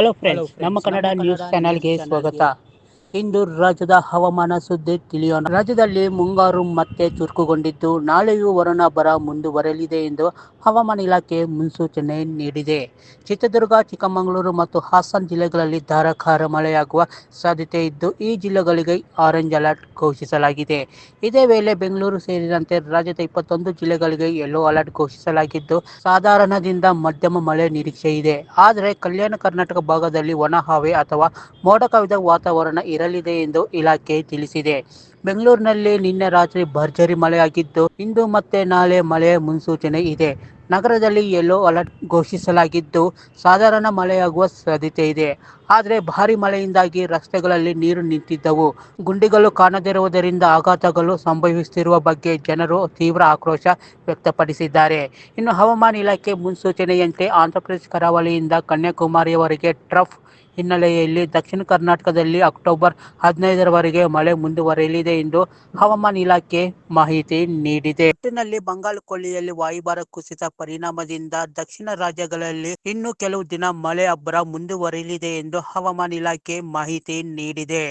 Hello friends ನಮ್ಮ Kannada news ಚಾನೆಲ್ಗೆ ಸ್ವಾಗತ. ಇಂದು ರಾಜ್ಯದ ಹವಾಮಾನ ಸುದ್ದಿ ತಿಳಿಯೋಣ. ರಾಜ್ಯದಲ್ಲಿ ಮುಂಗಾರು ಮತ್ತೆ ಚುರುಕುಗೊಂಡಿದ್ದು, ನಾಳೆಯೂ ವರುಣ ಬರ ಮುಂದುವರೆಯಲಿದೆ ಎಂದು ಹವಾಮಾನ ಇಲಾಖೆ ಮುನ್ಸೂಚನೆ ನೀಡಿದೆ. ಚಿತ್ರದುರ್ಗ, ಚಿಕ್ಕಮಗಳೂರು ಮತ್ತು ಹಾಸನ ಜಿಲ್ಲೆಗಳಲ್ಲಿ ಧಾರಾಕಾರ ಮಳೆಯಾಗುವ ಸಾಧ್ಯತೆ ಇದ್ದು, ಈ ಜಿಲ್ಲೆಗಳಿಗೆ ಆರೆಂಜ್ ಅಲರ್ಟ್ ಘೋಷಿಸಲಾಗಿದೆ. ಇದೇ ವೇಳೆ ಬೆಂಗಳೂರು ಸೇರಿದಂತೆ ರಾಜ್ಯದ ಇಪ್ಪತ್ತೊಂದು ಜಿಲ್ಲೆಗಳಿಗೆ ಯೆಲ್ಲೋ ಅಲರ್ಟ್ ಘೋಷಿಸಲಾಗಿದ್ದು, ಸಾಧಾರಣದಿಂದ ಮಧ್ಯಮ ಮಳೆ ನಿರೀಕ್ಷೆ ಇದೆ. ಆದರೆ ಕಲ್ಯಾಣ ಕರ್ನಾಟಕ ಭಾಗದಲ್ಲಿ ಒಣ ಹವೆ ಅಥವಾ ಮೋಡ ಕವಿದ ವಾತಾವರಣ ಇರಲಿದೆ ಎಂದು ಇಲಾಖೆ ತಿಳಿಸಿದೆ. ಬೆಂಗಳೂರಿನಲ್ಲಿ ನಿನ್ನೆ ರಾತ್ರಿ ಭರ್ಜರಿ ಮಳೆಯಾಗಿದ್ದು ಇಂದು ಮತ್ತೆ ನಾಳೆ ಮಳೆಯ ಮುನ್ಸೂಚನೆ ಇದೆ. ನಗರದಲ್ಲಿ ಯೆಲ್ಲೋ ಅಲರ್ಟ್ ಘೋಷಿಸಲಾಗಿದ್ದು, ಸಾಧಾರಣ ಮಳೆಯಾಗುವ ಸಾಧ್ಯತೆ ಇದೆ. ಆದರೆ ಭಾರಿ ಮಳೆಯಿಂದಾಗಿ ರಸ್ತೆಗಳಲ್ಲಿ ನೀರು ನಿಂತಿದ್ದವು. ಗುಂಡಿಗಳು ಕಾಣದಿರುವುದರಿಂದ ಆಘಾತಗಳು ಸಂಭವಿಸುತ್ತಿರುವ ಬಗ್ಗೆ ಜನರು ತೀವ್ರ ಆಕ್ರೋಶ ವ್ಯಕ್ತಪಡಿಸಿದ್ದಾರೆ. ಇನ್ನು ಹವಾಮಾನ ಇಲಾಖೆ ಮುನ್ಸೂಚನೆಯಂತೆ ಆಂಧ್ರಪ್ರದೇಶ ಕರಾವಳಿಯಿಂದ ಕನ್ಯಾಕುಮಾರಿಯವರೆಗೆ ಟ್ರಫ್ ಹಿನ್ನೆಲೆಯಲ್ಲಿ ದಕ್ಷಿಣ ಕರ್ನಾಟಕದಲ್ಲಿ ಅಕ್ಟೋಬರ್ ಹದಿನೈದರವರೆಗೆ ಮಳೆ ಮುಂದುವರಿಯಲಿದೆ ಎಂದು ಹವಾಮಾನ ಇಲಾಖೆ ಮಾಹಿತಿ ನೀಡಿದೆ. ಒಟ್ಟಿನಲ್ಲಿ ಬಂಗಾಳ ಕೊಲ್ಲಿಯಲ್ಲಿ ವಾಯುಭಾರ ಕುಸಿತ ಪರಿಣಾಮದಿಂದ ದಕ್ಷಿಣ ರಾಜ್ಯಗಳಲ್ಲಿ ಇನ್ನು ಕೆಲವು ದಿನ ಮಳೆ ಅಬ್ಬರ ಮುಂದುವರಿಯಲಿದೆ ಎಂದು ಹವಾಮಾನ ಇಲಾಖೆ ಮಾಹಿತಿ ನೀಡಿದೆ.